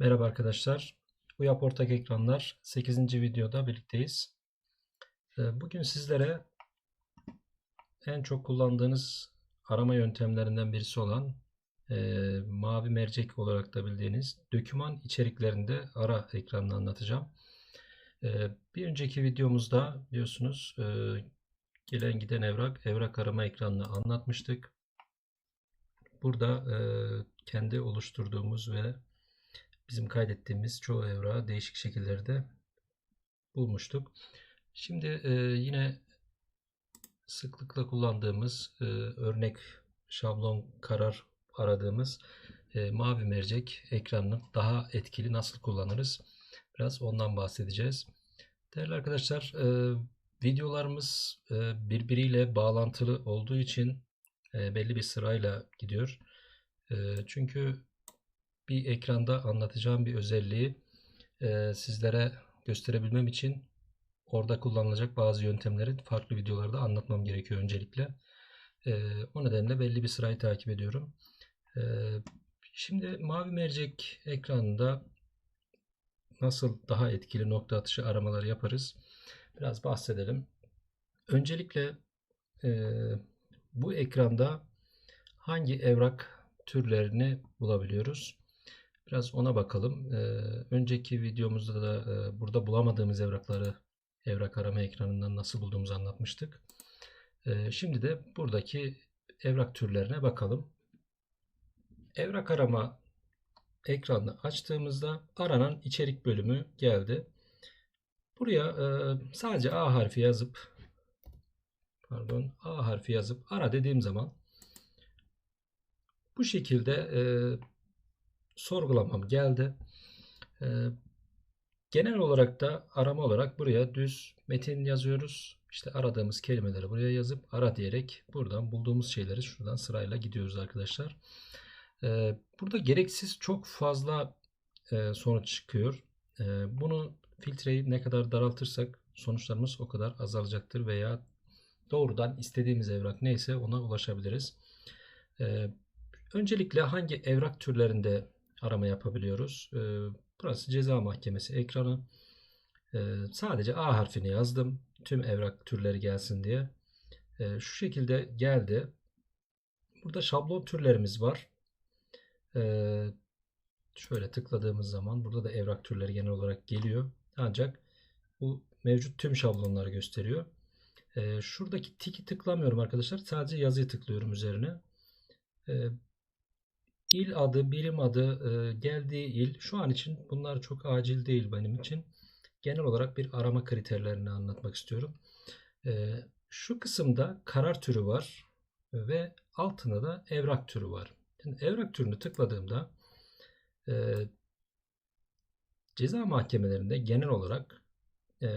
Merhaba arkadaşlar. Uyap Ortak Ekranlar 8. videoda birlikteyiz. Ee, Bugün sizlere en çok kullandığınız arama yöntemlerinden birisi olan e, mavi mercek olarak da bildiğiniz döküman içeriklerinde ara ekranını anlatacağım. Ee, Bir önceki videomuzda biliyorsunuz e, gelen giden evrak, evrak arama ekranını anlatmıştık. Burada e, kendi oluşturduğumuz ve bizim kaydettiğimiz çoğu evrağı değişik şekillerde bulmuştuk. Şimdi e, yine sıklıkla kullandığımız e, örnek şablon karar aradığımız e, mavi mercek ekranını daha etkili nasıl kullanırız? Biraz ondan bahsedeceğiz. Değerli arkadaşlar, e, videolarımız e, birbiriyle bağlantılı olduğu için e, belli bir sırayla gidiyor. E, çünkü bir ekranda anlatacağım bir özelliği e, sizlere gösterebilmem için orada kullanılacak bazı yöntemleri farklı videolarda anlatmam gerekiyor öncelikle. E, o nedenle belli bir sırayı takip ediyorum. E, şimdi mavi mercek ekranında nasıl daha etkili nokta atışı aramaları yaparız? Biraz bahsedelim. Öncelikle e, bu ekranda hangi evrak türlerini bulabiliyoruz? Biraz ona bakalım. Ee, önceki videomuzda da e, burada bulamadığımız evrakları evrak arama ekranından nasıl bulduğumuzu anlatmıştık. Ee, şimdi de buradaki evrak türlerine bakalım. Evrak arama ekranını açtığımızda aranan içerik bölümü geldi. Buraya e, sadece A harfi yazıp pardon A harfi yazıp ara dediğim zaman bu şekilde e, sorgulamam geldi. Ee, genel olarak da arama olarak buraya düz metin yazıyoruz. İşte aradığımız kelimeleri buraya yazıp ara diyerek buradan bulduğumuz şeyleri şuradan sırayla gidiyoruz arkadaşlar. Ee, burada gereksiz çok fazla e, sonuç çıkıyor. Ee, bunu filtreyi ne kadar daraltırsak sonuçlarımız o kadar azalacaktır veya doğrudan istediğimiz evrak neyse ona ulaşabiliriz. Ee, öncelikle hangi evrak türlerinde arama yapabiliyoruz. Burası ceza mahkemesi ekranı. Sadece A harfini yazdım. Tüm evrak türleri gelsin diye. Şu şekilde geldi. Burada şablon türlerimiz var. Şöyle tıkladığımız zaman burada da evrak türleri genel olarak geliyor. Ancak bu mevcut tüm şablonları gösteriyor. Şuradaki tiki tıklamıyorum arkadaşlar. Sadece yazıyı tıklıyorum üzerine il adı, birim adı, e, geldiği il şu an için bunlar çok acil değil benim için. Genel olarak bir arama kriterlerini anlatmak istiyorum. E, şu kısımda karar türü var ve altında da evrak türü var. Şimdi evrak türünü tıkladığımda e, ceza mahkemelerinde genel olarak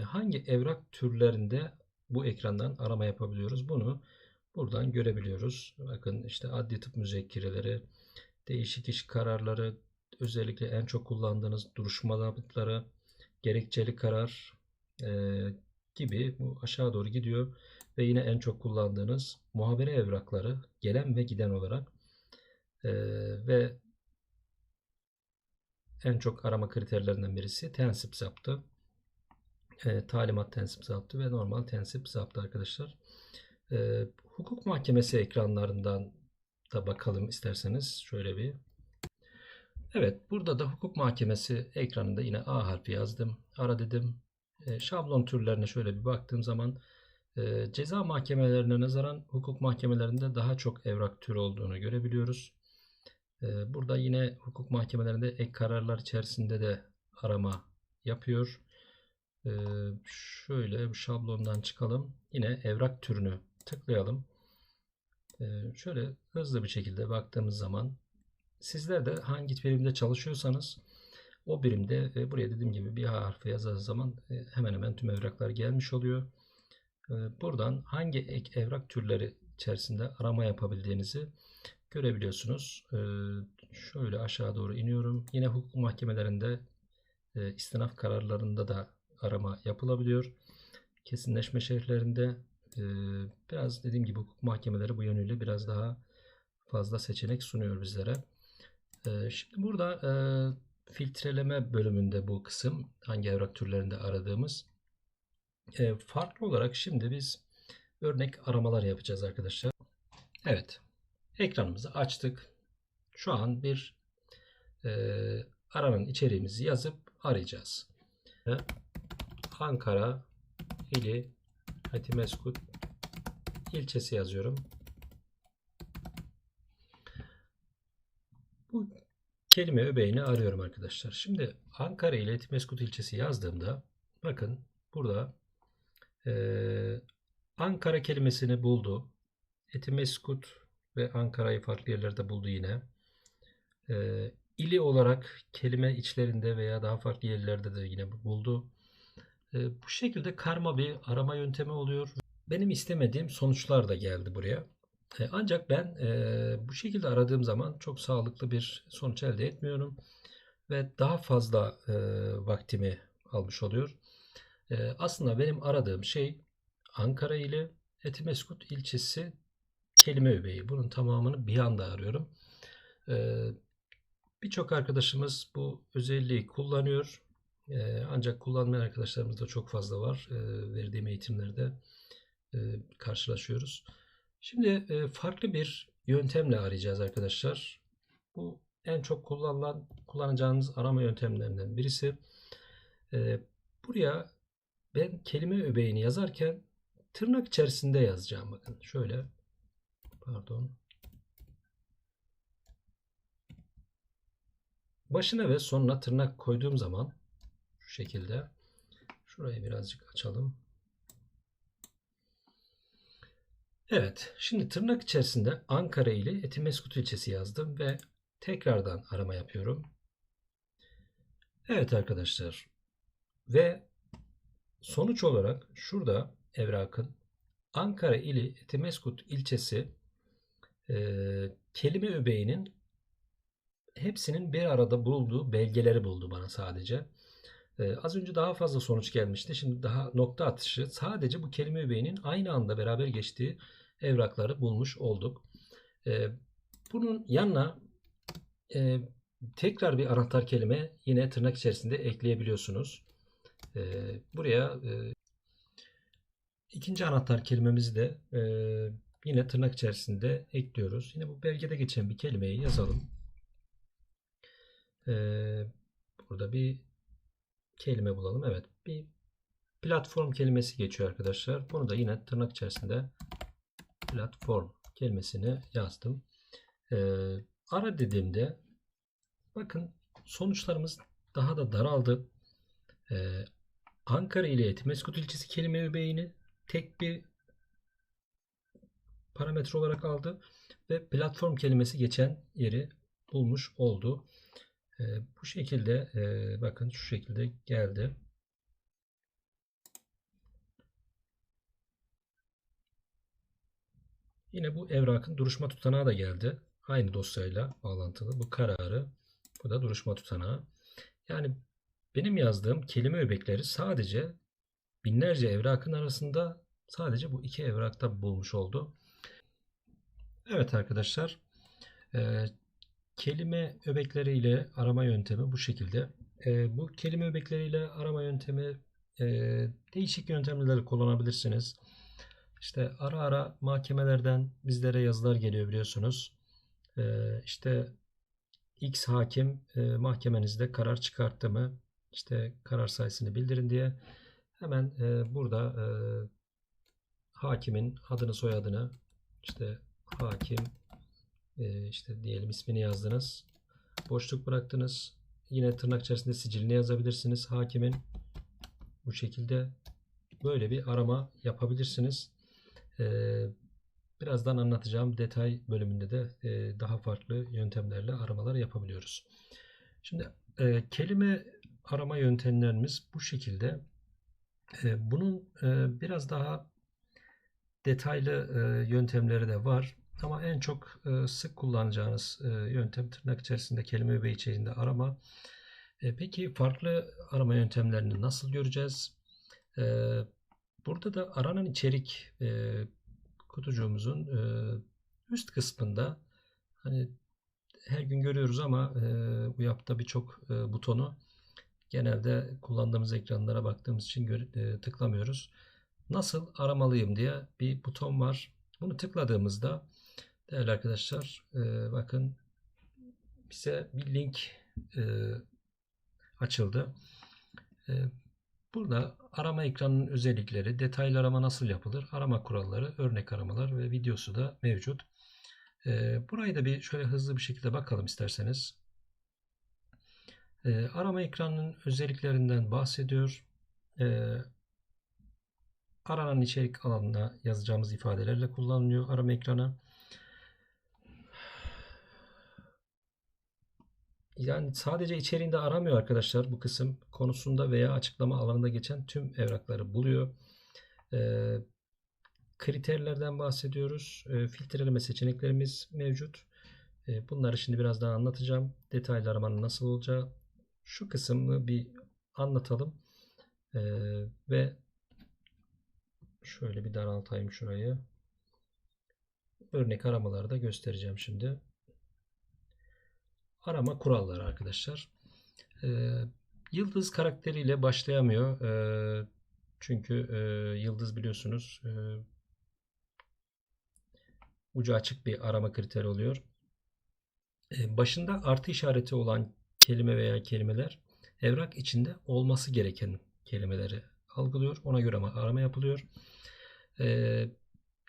hangi evrak türlerinde bu ekrandan arama yapabiliyoruz? Bunu buradan görebiliyoruz. Bakın işte adli tıp müzekkireleri, değişik iş kararları, özellikle en çok kullandığınız duruşma zabıtları, gerekçeli karar e, gibi bu aşağı doğru gidiyor ve yine en çok kullandığınız muhabere evrakları gelen ve giden olarak e, ve en çok arama kriterlerinden birisi tensip zaptı. E, talimat tensip zaptı ve normal tensip zaptı arkadaşlar. E, hukuk mahkemesi ekranlarından da bakalım isterseniz şöyle bir. Evet burada da hukuk mahkemesi ekranında yine A harfi yazdım. Ara dedim. E, şablon türlerine şöyle bir baktığım zaman e, ceza mahkemelerine nazaran hukuk mahkemelerinde daha çok evrak türü olduğunu görebiliyoruz. E, burada yine hukuk mahkemelerinde ek kararlar içerisinde de arama yapıyor. E, şöyle şablondan çıkalım. Yine evrak türünü tıklayalım. Ee, şöyle hızlı bir şekilde baktığımız zaman sizler de hangi birimde çalışıyorsanız o birimde e, buraya dediğim gibi bir harfi yazdığınız zaman e, hemen hemen tüm evraklar gelmiş oluyor. Ee, buradan hangi ek evrak türleri içerisinde arama yapabildiğinizi görebiliyorsunuz. Ee, şöyle aşağı doğru iniyorum. Yine hukuk mahkemelerinde e, istinaf kararlarında da arama yapılabiliyor. Kesinleşme şerhlerinde biraz dediğim gibi hukuk mahkemeleri bu yönüyle biraz daha fazla seçenek sunuyor bizlere. Şimdi burada filtreleme bölümünde bu kısım. Hangi evrak türlerinde aradığımız. Farklı olarak şimdi biz örnek aramalar yapacağız arkadaşlar. Evet. Ekranımızı açtık. Şu an bir aranan içeriğimizi yazıp arayacağız. Ankara ili Hatimeskut ilçesi yazıyorum. Bu kelime öbeğini arıyorum arkadaşlar. Şimdi Ankara ile Etimeskut ilçesi yazdığımda bakın burada e, Ankara kelimesini buldu. Etimeskut ve Ankara'yı farklı yerlerde buldu yine. E, ili olarak kelime içlerinde veya daha farklı yerlerde de yine buldu. E, bu şekilde karma bir arama yöntemi oluyor. Benim istemediğim sonuçlar da geldi buraya. E, ancak ben e, bu şekilde aradığım zaman çok sağlıklı bir sonuç elde etmiyorum ve daha fazla e, vaktimi almış oluyor. E, aslında benim aradığım şey Ankara ile Etimeskut ilçesi kelime öbeği. Bunun tamamını bir anda arıyorum. Birçok arkadaşımız bu özelliği kullanıyor. E, ancak kullanmayan arkadaşlarımız da çok fazla var. E, verdiğim eğitimlerde e, karşılaşıyoruz. Şimdi e, farklı bir yöntemle arayacağız arkadaşlar. Bu en çok kullanılan kullanacağınız arama yöntemlerinden birisi. E, buraya ben kelime öbeğini yazarken tırnak içerisinde yazacağım. Bakın şöyle pardon. Başına ve sonuna tırnak koyduğum zaman şekilde şurayı birazcık açalım. Evet, şimdi tırnak içerisinde Ankara ile Etimeskut ilçesi yazdım ve tekrardan arama yapıyorum. Evet arkadaşlar ve sonuç olarak şurada evrakın Ankara ili Etimeskut ilçesi e, kelime öbeğinin hepsinin bir arada bulduğu belgeleri buldu bana sadece. Ee, az önce daha fazla sonuç gelmişti. Şimdi daha nokta atışı sadece bu kelime öbeğinin aynı anda beraber geçtiği evrakları bulmuş olduk. Ee, bunun yanına e, tekrar bir anahtar kelime yine tırnak içerisinde ekleyebiliyorsunuz. Ee, buraya e, ikinci anahtar kelimemizi de e, yine tırnak içerisinde ekliyoruz. Yine bu belgede geçen bir kelimeyi yazalım. Burada bir kelime bulalım. Evet bir platform kelimesi geçiyor arkadaşlar. Bunu da yine tırnak içerisinde platform kelimesini yazdım. Ee, ara dediğimde bakın sonuçlarımız daha da daraldı. Ee, Ankara ile Etimeskut ilçesi kelime öbeğini tek bir parametre olarak aldı ve platform kelimesi geçen yeri bulmuş oldu. E, bu şekilde e, bakın şu şekilde geldi. Yine bu evrakın duruşma tutanağı da geldi. Aynı dosyayla bağlantılı. Bu kararı. Bu da duruşma tutanağı. Yani benim yazdığım kelime öbekleri sadece binlerce evrakın arasında sadece bu iki evrakta bulmuş oldu. Evet arkadaşlar. Kelime öbekleriyle arama yöntemi bu şekilde. E, bu kelime öbekleriyle arama yöntemi e, değişik yöntemleri kullanabilirsiniz. İşte ara ara mahkemelerden bizlere yazılar geliyor biliyorsunuz. E, işte X hakim e, mahkemenizde karar çıkarttı mı? İşte karar sayısını bildirin diye hemen e, burada e, hakimin adını soyadını işte hakim e, işte diyelim ismini yazdınız. Boşluk bıraktınız. Yine tırnak içerisinde sicilini yazabilirsiniz. Hakimin bu şekilde böyle bir arama yapabilirsiniz. Ee, birazdan anlatacağım detay bölümünde de e, daha farklı yöntemlerle aramalar yapabiliyoruz. Şimdi e, kelime arama yöntemlerimiz bu şekilde. E, bunun biraz daha detaylı yöntemleri de var. Ama en çok e, sık kullanacağınız e, yöntem tırnak içerisinde kelime öbeği içerisinde arama. E, peki farklı arama yöntemlerini nasıl göreceğiz? Burada da aranan içerik kutucuğumuzun üst kısmında hani her gün görüyoruz ama e, bu yapta birçok e, butonu genelde kullandığımız ekranlara baktığımız için e, tıklamıyoruz. Nasıl aramalıyım diye bir buton var. Bunu tıkladığımızda değerli arkadaşlar e, bakın bize bir link e, açıldı. E, burada arama ekranının özellikleri, detaylı arama nasıl yapılır, arama kuralları, örnek aramalar ve videosu da mevcut. E, burayı da bir şöyle hızlı bir şekilde bakalım isterseniz. E, arama ekranının özelliklerinden bahsediyor. E, aranan içerik alanına yazacağımız ifadelerle kullanılıyor arama ekranı. Yani sadece içeriğinde aramıyor arkadaşlar bu kısım konusunda veya açıklama alanında geçen tüm evrakları buluyor. Ee, kriterlerden bahsediyoruz. Ee, filtreleme seçeneklerimiz mevcut. Ee, bunları şimdi biraz daha anlatacağım. Detaylı aramanın nasıl olacağı. Şu kısmını bir anlatalım. Ee, ve şöyle bir daraltayım şurayı. Örnek aramaları da göstereceğim şimdi. Arama kuralları arkadaşlar. Ee, yıldız karakteriyle başlayamıyor. Ee, çünkü e, yıldız biliyorsunuz e, ucu açık bir arama kriteri oluyor. Ee, başında artı işareti olan kelime veya kelimeler evrak içinde olması gereken kelimeleri algılıyor. Ona göre arama yapılıyor. Ee,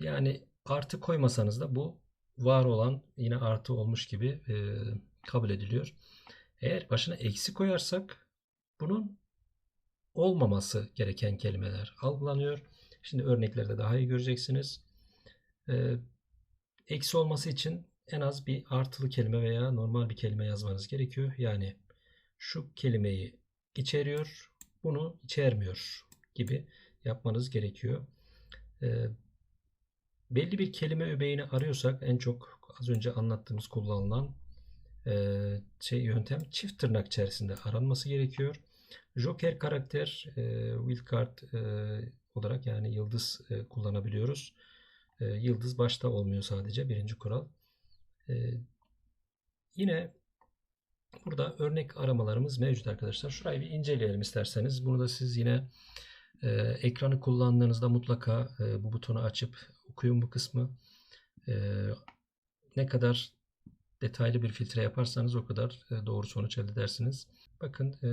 yani artı koymasanız da bu var olan yine artı olmuş gibi e, kabul ediliyor. Eğer başına eksi koyarsak bunun olmaması gereken kelimeler algılanıyor. Şimdi örneklerde daha iyi göreceksiniz. Ee, eksi olması için en az bir artılı kelime veya normal bir kelime yazmanız gerekiyor. Yani şu kelimeyi içeriyor, bunu içermiyor gibi yapmanız gerekiyor. Ee, belli bir kelime öbeğini arıyorsak en çok az önce anlattığımız kullanılan e, şey yöntem çift tırnak içerisinde aranması gerekiyor. Joker karakter e, wildcard e, olarak yani yıldız e, kullanabiliyoruz. E, yıldız başta olmuyor sadece birinci kural. E, yine burada örnek aramalarımız mevcut arkadaşlar. Şurayı bir inceleyelim isterseniz. Bunu da siz yine e, ekranı kullandığınızda mutlaka e, bu butonu açıp okuyun bu kısmı. E, ne kadar detaylı bir filtre yaparsanız o kadar e, doğru sonuç elde edersiniz. Bakın e,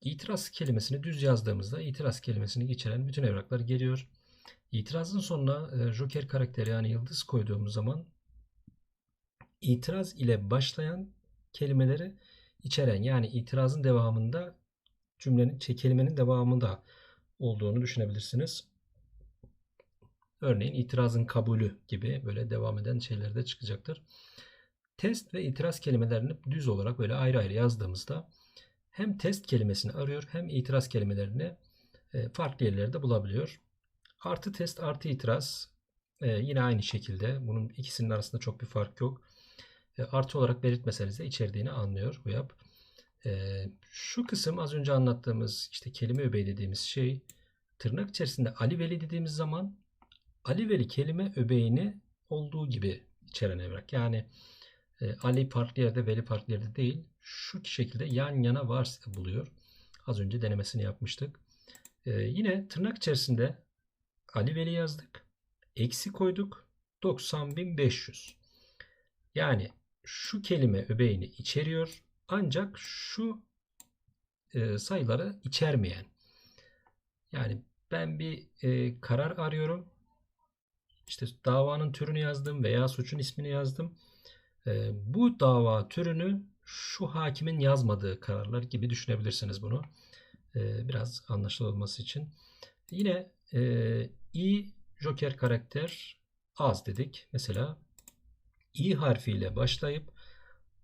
itiraz kelimesini düz yazdığımızda itiraz kelimesini içeren bütün evraklar geliyor. İtirazın sonuna e, joker karakteri yani yıldız koyduğumuz zaman itiraz ile başlayan kelimeleri içeren yani itirazın devamında cümlenin şey, kelimenin devamında olduğunu düşünebilirsiniz. Örneğin itirazın kabulü gibi böyle devam eden şeyler de çıkacaktır. Test ve itiraz kelimelerini düz olarak böyle ayrı ayrı yazdığımızda hem test kelimesini arıyor hem itiraz kelimelerini e, farklı yerlerde bulabiliyor. Artı test artı itiraz e, yine aynı şekilde bunun ikisinin arasında çok bir fark yok. E, artı olarak belirtmeseniz de içerdiğini anlıyor bu yap. Şu kısım az önce anlattığımız işte kelime öbeği dediğimiz şey tırnak içerisinde Ali Veli dediğimiz zaman Ali Veli kelime öbeğini olduğu gibi içeren evrak. Yani e, Ali farklı yerde, Veli farklı yerde değil. Şu şekilde yan yana varsa buluyor. Az önce denemesini yapmıştık. E, yine tırnak içerisinde Ali Veli yazdık. Eksi koyduk. 90.500. Yani şu kelime öbeğini içeriyor. Ancak şu e, sayıları içermeyen. Yani ben bir e, karar arıyorum işte davanın türünü yazdım veya suçun ismini yazdım. E, bu dava türünü şu hakimin yazmadığı kararlar gibi düşünebilirsiniz bunu. E, biraz anlaşılır olması için. Yine e, i joker karakter az dedik. Mesela i harfiyle başlayıp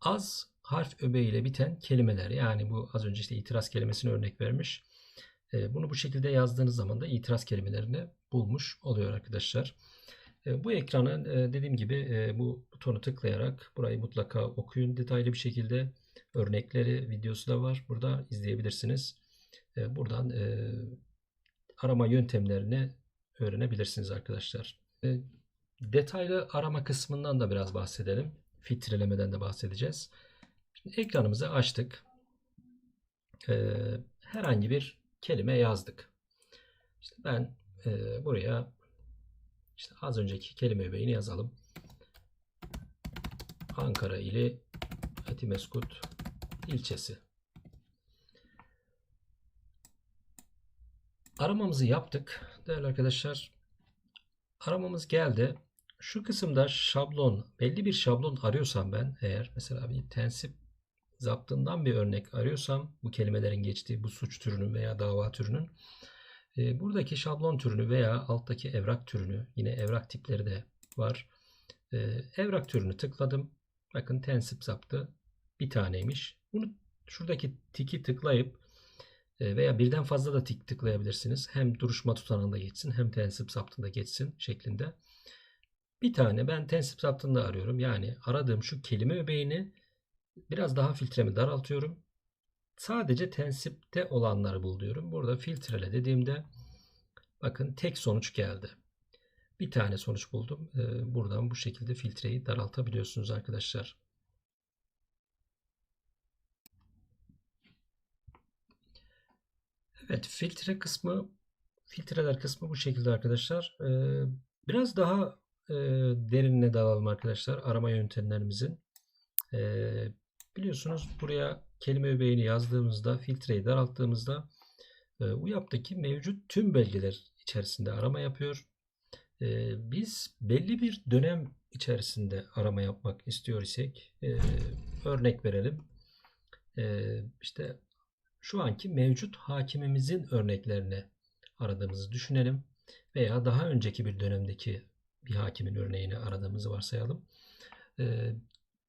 az harf öbeğiyle biten kelimeler. Yani bu az önce işte itiraz kelimesini örnek vermiş. E, bunu bu şekilde yazdığınız zaman da itiraz kelimelerini bulmuş oluyor arkadaşlar. E, bu ekranı e, dediğim gibi e, bu butonu tıklayarak burayı mutlaka okuyun detaylı bir şekilde. Örnekleri, videosu da var. Burada izleyebilirsiniz. Buradan arama yöntemlerini öğrenebilirsiniz arkadaşlar. detaylı arama kısmından da biraz bahsedelim. Filtrelemeden de bahsedeceğiz. Şimdi ekranımızı açtık. Herhangi bir kelime yazdık. İşte ben e, buraya işte az önceki kelime öbeğini yazalım. Ankara ili Etimeskut ilçesi. Aramamızı yaptık. Değerli arkadaşlar aramamız geldi. Şu kısımda şablon, belli bir şablon arıyorsam ben eğer mesela bir tensip zaptından bir örnek arıyorsam bu kelimelerin geçtiği bu suç türünün veya dava türünün buradaki şablon türünü veya alttaki evrak türünü yine evrak tipleri de var. E, evrak türünü tıkladım. Bakın tensip zaptı bir taneymiş. Bunu şuradaki tiki tıklayıp e, veya birden fazla da tik tıklayabilirsiniz. Hem duruşma tutanağında geçsin hem tensip zaptında geçsin şeklinde. Bir tane ben tensip zaptında arıyorum. Yani aradığım şu kelime öbeğini biraz daha filtremi daraltıyorum. Sadece tensipte olanları bul diyorum. Burada filtrele dediğimde bakın tek sonuç geldi. Bir tane sonuç buldum. E, buradan bu şekilde filtreyi daraltabiliyorsunuz arkadaşlar. Evet filtre kısmı filtreler kısmı bu şekilde arkadaşlar. Ee, biraz daha e, derinine dalalım arkadaşlar arama yöntemlerimizin. Ee, biliyorsunuz buraya kelime öbeğini yazdığımızda filtreyi daralttığımızda e, UYAP'taki mevcut tüm belgeler içerisinde arama yapıyor. E, biz belli bir dönem içerisinde arama yapmak istiyor isek e, örnek verelim. İşte şu anki mevcut hakimimizin örneklerini aradığımızı düşünelim. Veya daha önceki bir dönemdeki bir hakimin örneğini aradığımızı varsayalım.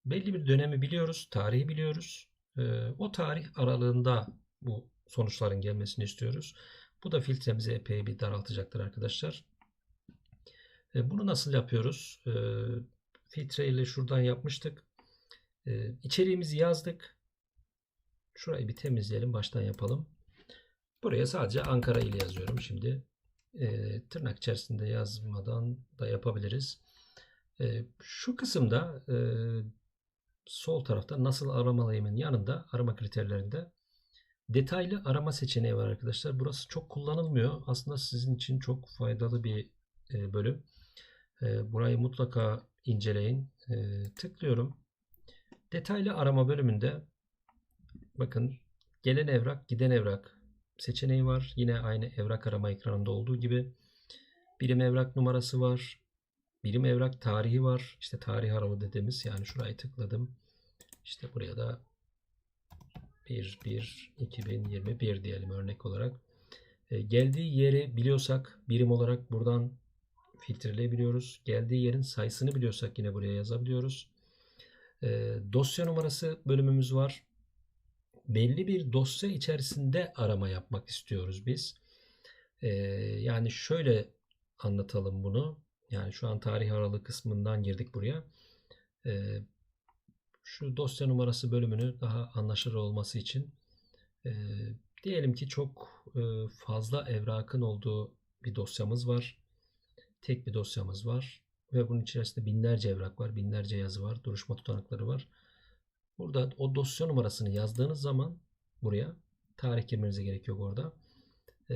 Belli bir dönemi biliyoruz, tarihi biliyoruz. E, o tarih aralığında bu sonuçların gelmesini istiyoruz. Bu da filtremizi epey bir daraltacaktır arkadaşlar. E, bunu nasıl yapıyoruz? E, filtre ile şuradan yapmıştık. İçeriğimizi yazdık. Şurayı bir temizleyelim. Baştan yapalım. Buraya sadece Ankara ili yazıyorum. Şimdi tırnak içerisinde yazmadan da yapabiliriz. Şu kısımda e, sol tarafta nasıl aramalıyımın yanında arama kriterlerinde detaylı arama seçeneği var arkadaşlar. Burası çok kullanılmıyor. Aslında sizin için çok faydalı bir e, bölüm. E, burayı mutlaka inceleyin. E, tıklıyorum. Detaylı arama bölümünde bakın gelen evrak giden evrak seçeneği var. Yine aynı evrak arama ekranında olduğu gibi. Birim evrak numarası var. Birim evrak tarihi var. İşte tarih arama dediğimiz yani şurayı tıkladım. İşte buraya da 1 1 2021 diyelim örnek olarak. E, geldiği yeri biliyorsak birim olarak buradan filtreleyebiliyoruz. Geldiği yerin sayısını biliyorsak yine buraya yazabiliyoruz. E, dosya numarası bölümümüz var. Belli bir dosya içerisinde arama yapmak istiyoruz biz. E, yani şöyle anlatalım bunu. Yani şu an tarih aralığı kısmından girdik buraya. E, şu dosya numarası bölümünü daha anlaşılır olması için e, diyelim ki çok e, fazla evrakın olduğu bir dosyamız var. Tek bir dosyamız var ve bunun içerisinde binlerce evrak var, binlerce yazı var, duruşma tutanakları var. Burada o dosya numarasını yazdığınız zaman buraya tarih girmenize gerek yok orada. E,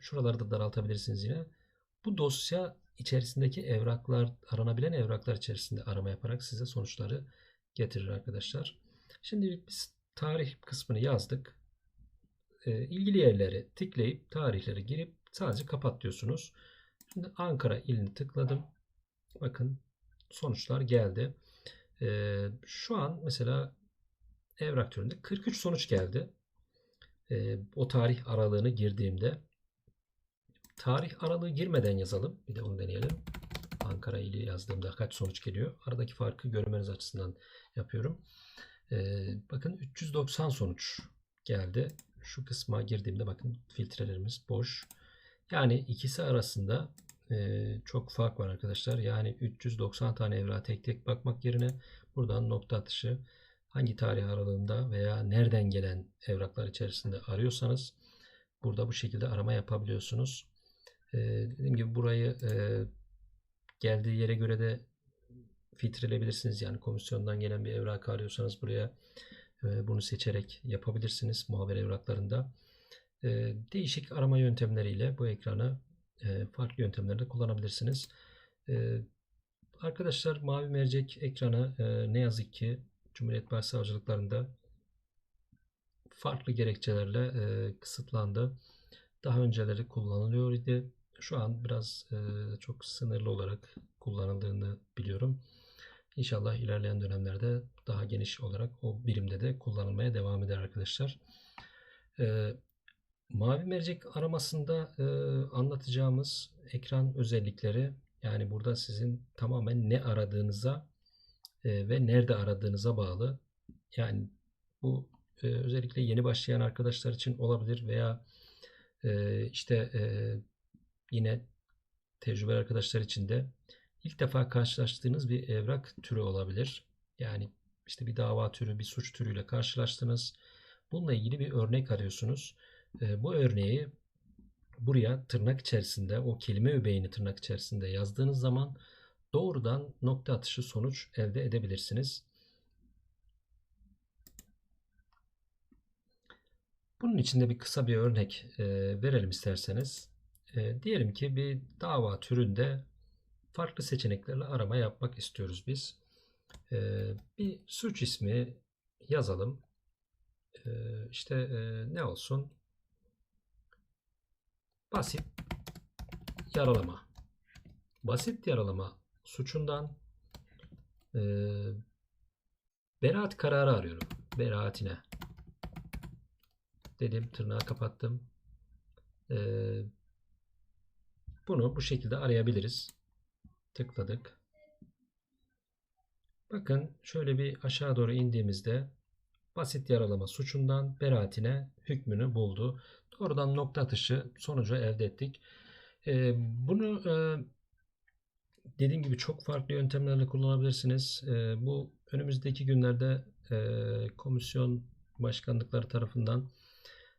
şuraları da daraltabilirsiniz yine. Bu dosya içerisindeki evraklar, aranabilen evraklar içerisinde arama yaparak size sonuçları getirir arkadaşlar. Şimdi biz tarih kısmını yazdık. E, ilgili yerleri tıklayıp tarihleri girip sadece kapat diyorsunuz. Şimdi Ankara ilini tıkladım. Bakın sonuçlar geldi. E, şu an mesela evrak türünde 43 sonuç geldi. E, o tarih aralığını girdiğimde tarih aralığı girmeden yazalım. Bir de onu deneyelim. Ankara ili yazdığımda kaç sonuç geliyor? Aradaki farkı görmeniz açısından yapıyorum. Ee, bakın 390 sonuç geldi. Şu kısma girdiğimde bakın filtrelerimiz boş. Yani ikisi arasında e, çok fark var arkadaşlar. Yani 390 tane evra tek tek bakmak yerine buradan nokta atışı hangi tarih aralığında veya nereden gelen evraklar içerisinde arıyorsanız burada bu şekilde arama yapabiliyorsunuz. E, dediğim gibi burayı e, geldiği yere göre de filtreleyebilirsiniz. Yani komisyondan gelen bir evrak arıyorsanız buraya e, bunu seçerek yapabilirsiniz muhabir evraklarında. E, değişik arama yöntemleriyle bu ekranı e, farklı yöntemlerde kullanabilirsiniz. Arkadaşlar mavi mercek ekranı ne yazık ki Cumhuriyet Başsavcılıklarında farklı gerekçelerle kısıtlandı. Daha önceleri kullanılıyor idi. Şu an biraz e, çok sınırlı olarak kullanıldığını biliyorum. İnşallah ilerleyen dönemlerde daha geniş olarak o birimde de kullanılmaya devam eder arkadaşlar. E, mavi mercek aramasında e, anlatacağımız ekran özellikleri yani burada sizin tamamen ne aradığınıza e, ve nerede aradığınıza bağlı. Yani bu e, özellikle yeni başlayan arkadaşlar için olabilir veya e, işte e, yine tecrübeli arkadaşlar için de ilk defa karşılaştığınız bir evrak türü olabilir. Yani işte bir dava türü, bir suç türüyle karşılaştınız. Bununla ilgili bir örnek arıyorsunuz. E, bu örneği buraya tırnak içerisinde o kelime öbeğini tırnak içerisinde yazdığınız zaman doğrudan nokta atışı sonuç elde edebilirsiniz. Bunun için de bir kısa bir örnek e, verelim isterseniz. E, diyelim ki bir dava türünde farklı seçeneklerle arama yapmak istiyoruz biz. E, bir suç ismi yazalım. E, işte e, ne olsun? Basit yaralama. Basit yaralama suçundan e, beraat kararı arıyorum. Beraatine dedim tırnağı kapattım. Ee, bunu bu şekilde arayabiliriz. Tıkladık. Bakın şöyle bir aşağı doğru indiğimizde basit yaralama suçundan beraatine hükmünü buldu. Doğrudan nokta atışı sonucu elde ettik. Ee, bunu e, dediğim gibi çok farklı yöntemlerle kullanabilirsiniz. Ee, bu önümüzdeki günlerde e, komisyon başkanlıkları tarafından e,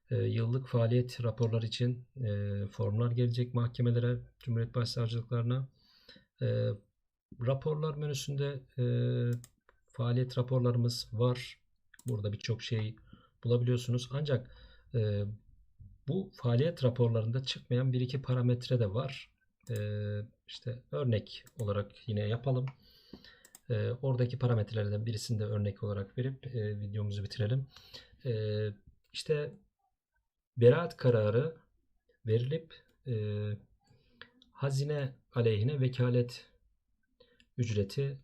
yıllık faaliyet raporları için e, formlar gelecek mahkemelere, Cumhuriyet Başsavcılıklarına. E, raporlar menüsünde e, faaliyet raporlarımız var. Burada birçok şey bulabiliyorsunuz. Ancak e, bu faaliyet raporlarında çıkmayan bir iki parametre de var. E, işte örnek olarak yine yapalım. Oradaki parametrelerden birisini de örnek olarak verip videomuzu bitirelim. İşte beraat kararı verilip e, hazine aleyhine vekalet ücreti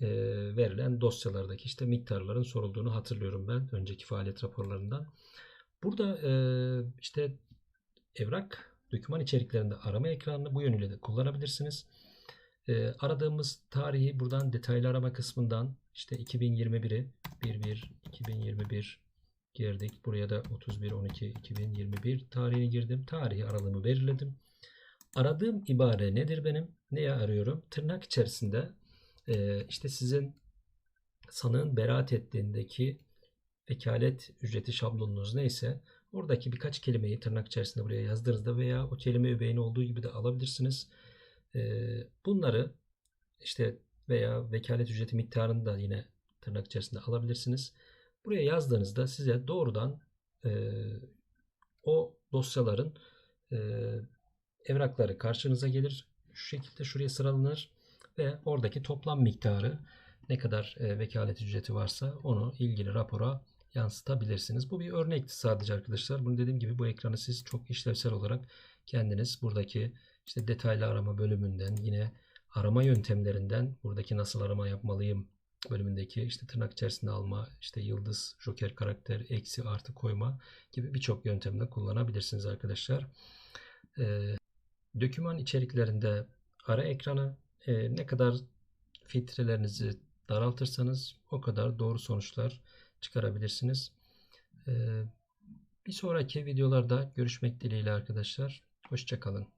e, verilen dosyalardaki işte miktarların sorulduğunu hatırlıyorum ben önceki faaliyet raporlarından. Burada e, işte evrak doküman içeriklerinde arama ekranını bu yönüyle de kullanabilirsiniz. E, aradığımız tarihi buradan detaylı arama kısmından işte 2021'i 11 2021 girdik. Buraya da 31 12 2021 tarihini girdim. Tarihi aralığımı belirledim. Aradığım ibare nedir benim? Neye arıyorum? Tırnak içerisinde e, işte sizin sanığın beraat ettiğindeki vekalet ücreti şablonunuz neyse oradaki birkaç kelimeyi tırnak içerisinde buraya yazdığınızda veya o kelime öbeğini olduğu gibi de alabilirsiniz. E, bunları işte veya vekalet ücreti miktarını da yine tırnak içerisinde alabilirsiniz. Buraya yazdığınızda size doğrudan e, o dosyaların e, evrakları karşınıza gelir. Şu şekilde şuraya sıralanır ve oradaki toplam miktarı ne kadar e, vekalet ücreti varsa onu ilgili rapora yansıtabilirsiniz. Bu bir örnekti sadece arkadaşlar. Bunu dediğim gibi bu ekranı siz çok işlevsel olarak kendiniz buradaki işte detaylı arama bölümünden yine arama yöntemlerinden buradaki nasıl arama yapmalıyım bölümündeki işte tırnak içerisinde alma, işte yıldız, joker karakter, eksi, artı koyma gibi birçok yöntemde kullanabilirsiniz arkadaşlar. Ee, döküman içeriklerinde ara ekranı e, ne kadar filtrelerinizi daraltırsanız o kadar doğru sonuçlar çıkarabilirsiniz. Ee, bir sonraki videolarda görüşmek dileğiyle arkadaşlar. Hoşçakalın.